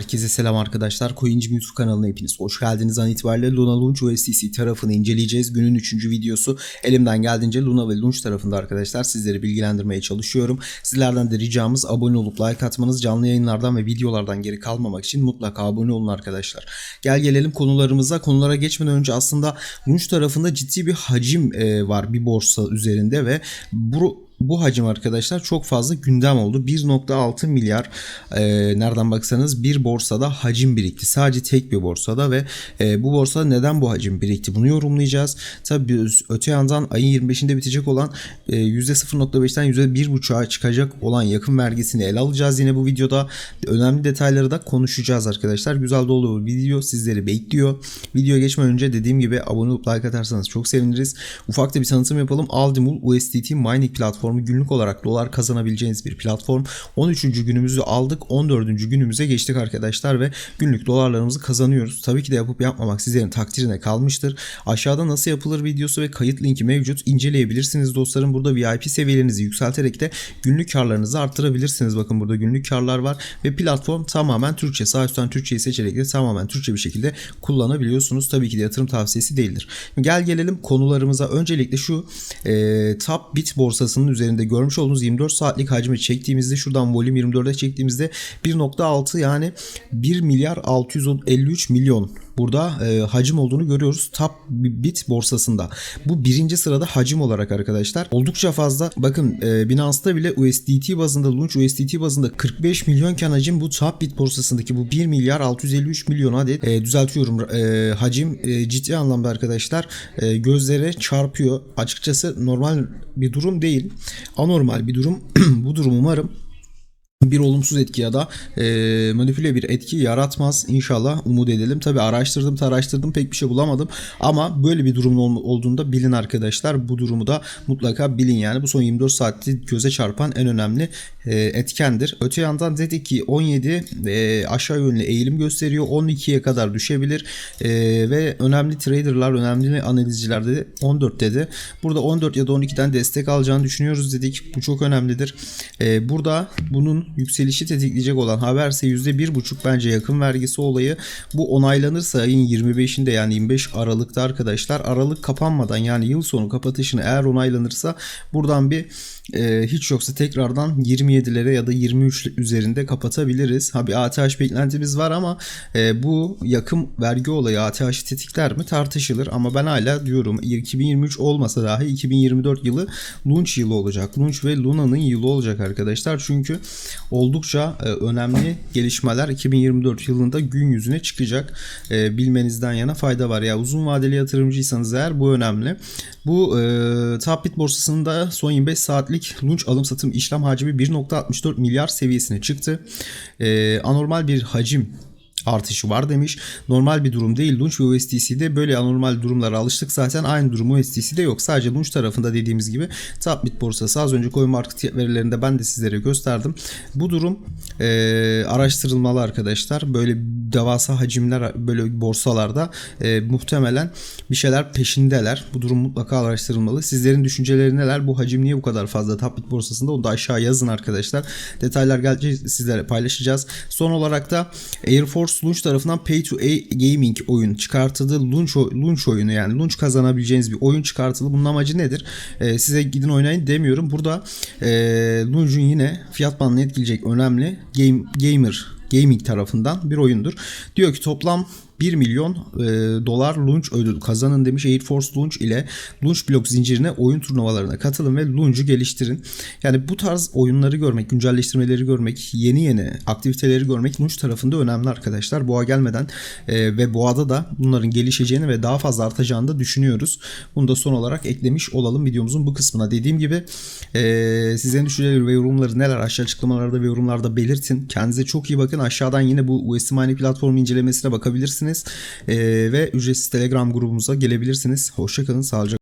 Herkese selam arkadaşlar. Coincim YouTube kanalına hepiniz hoş geldiniz. An itibariyle Luna Launch USDC tarafını inceleyeceğiz. Günün 3. videosu. Elimden geldiğince Luna ve Launch tarafında arkadaşlar sizleri bilgilendirmeye çalışıyorum. Sizlerden de ricamız abone olup like atmanız. Canlı yayınlardan ve videolardan geri kalmamak için mutlaka abone olun arkadaşlar. Gel gelelim konularımıza. Konulara geçmeden önce aslında Launch tarafında ciddi bir hacim e, var bir borsa üzerinde ve bu bu hacim arkadaşlar çok fazla gündem oldu. 1.6 milyar e, nereden baksanız bir borsada hacim birikti. Sadece tek bir borsada ve e, bu borsada neden bu hacim birikti bunu yorumlayacağız. Tabii öte yandan ayın 25'inde bitecek olan e, %0.5'ten %1.5'a çıkacak olan yakın vergisini ele alacağız yine bu videoda. Önemli detayları da konuşacağız arkadaşlar. Güzel dolu bir video sizleri bekliyor. Videoya geçmeden önce dediğim gibi abone olup like atarsanız çok seviniriz. Ufak da bir tanıtım yapalım. Aldimul USDT mining platformu günlük olarak dolar kazanabileceğiniz bir platform. 13. günümüzü aldık. 14. günümüze geçtik arkadaşlar ve günlük dolarlarımızı kazanıyoruz. Tabii ki de yapıp yapmamak sizlerin takdirine kalmıştır. Aşağıda nasıl yapılır videosu ve kayıt linki mevcut. İnceleyebilirsiniz dostlarım. Burada VIP seviyelerinizi yükselterek de günlük karlarınızı arttırabilirsiniz. Bakın burada günlük karlar var ve platform tamamen Türkçe. Sağ üstten Türkçeyi seçerek de tamamen Türkçe bir şekilde kullanabiliyorsunuz. Tabii ki de yatırım tavsiyesi değildir. Gel gelelim konularımıza. Öncelikle şu e, Top Bit borsasının üzerinde görmüş olduğunuz 24 saatlik hacmi çektiğimizde şuradan volüm 24'e çektiğimizde 1.6 yani 1 milyar 653 milyon burada e, hacim olduğunu görüyoruz Top Bit borsasında. Bu birinci sırada hacim olarak arkadaşlar. Oldukça fazla. Bakın e, Binance'da bile USDT bazında, Launch USDT bazında 45 milyonken hacim bu Top Bit borsasındaki bu 1 milyar 653 milyon adet e, düzeltiyorum e, hacim e, ciddi anlamda arkadaşlar e, gözlere çarpıyor. Açıkçası normal bir durum değil. Anormal bir durum. bu durum umarım bir olumsuz etki ya da e, manipüle bir etki yaratmaz inşallah umut edelim. Tabi araştırdım araştırdım pek bir şey bulamadım ama böyle bir durumun ol- olduğunda bilin arkadaşlar bu durumu da mutlaka bilin yani bu son 24 saatte göze çarpan en önemli e, etkendir. Öte yandan dedik ki 17 e, aşağı yönlü eğilim gösteriyor 12'ye kadar düşebilir e, ve önemli traderlar önemli analizciler de 14 dedi. Burada 14 ya da 12'den destek alacağını düşünüyoruz dedik. Bu çok önemlidir. E, burada bunun yükselişi tetikleyecek olan haberse %1,5 bence yakın vergisi olayı. Bu onaylanırsa ayın 25'inde yani 25 Aralık'ta arkadaşlar Aralık kapanmadan yani yıl sonu kapatışını eğer onaylanırsa buradan bir e, hiç yoksa tekrardan 27'lere ya da 23 üzerinde kapatabiliriz. Ha bir ATH beklentimiz var ama e, bu yakın vergi olayı ATH'ı tetikler mi tartışılır ama ben hala diyorum 2023 olmasa dahi 2024 yılı launch yılı olacak. Launch ve Luna'nın yılı olacak arkadaşlar. Çünkü oldukça e, önemli gelişmeler 2024 yılında gün yüzüne çıkacak. E, bilmenizden yana fayda var. Ya uzun vadeli yatırımcıysanız eğer bu önemli. Bu e, Tapbit borsasında son 25 saatlik launch alım satım işlem hacmi 1.64 milyar seviyesine çıktı. E, anormal bir hacim artışı var demiş. Normal bir durum değil. Launch ve USDC'de böyle anormal durumlara alıştık. Zaten aynı durum USDC'de yok. Sadece Launch tarafında dediğimiz gibi Tapbit borsası az önce CoinMarket verilerinde ben de sizlere gösterdim. Bu durum e, araştırılmalı arkadaşlar. Böyle devasa hacimler böyle borsalarda e, muhtemelen bir şeyler peşindeler. Bu durum mutlaka araştırılmalı. Sizlerin düşünceleri neler? Bu hacim niye bu kadar fazla Tapbit borsasında? Onu da aşağı yazın arkadaşlar. Detaylar gelecek sizlere paylaşacağız. Son olarak da Air Force Launch tarafından Pay to A Gaming oyun çıkartıldı. Launch, launch oyunu yani launch kazanabileceğiniz bir oyun çıkartıldı. Bunun amacı nedir? Ee, size gidin oynayın demiyorum. Burada e, launch'un yine fiyat bandını etkileyecek önemli game, gamer gaming tarafından bir oyundur. Diyor ki toplam 1 milyon e, dolar launch ödül kazanın demiş Air Force Launch ile Launch Block zincirine oyun turnuvalarına katılın ve launch'u geliştirin. Yani bu tarz oyunları görmek, güncelleştirmeleri görmek, yeni yeni aktiviteleri görmek launch tarafında önemli arkadaşlar. Boğa gelmeden e, ve boğada da bunların gelişeceğini ve daha fazla artacağını da düşünüyoruz. Bunu da son olarak eklemiş olalım videomuzun bu kısmına. Dediğim gibi e, sizlerin düşünceleri ve yorumları neler aşağı açıklamalarda ve yorumlarda belirtin. Kendinize çok iyi bakın. Aşağıdan yine bu USD Mining platformu incelemesine bakabilirsiniz. Ee, ve ücretsiz Telegram grubumuza gelebilirsiniz. Hoşçakalın, sağlıcakla.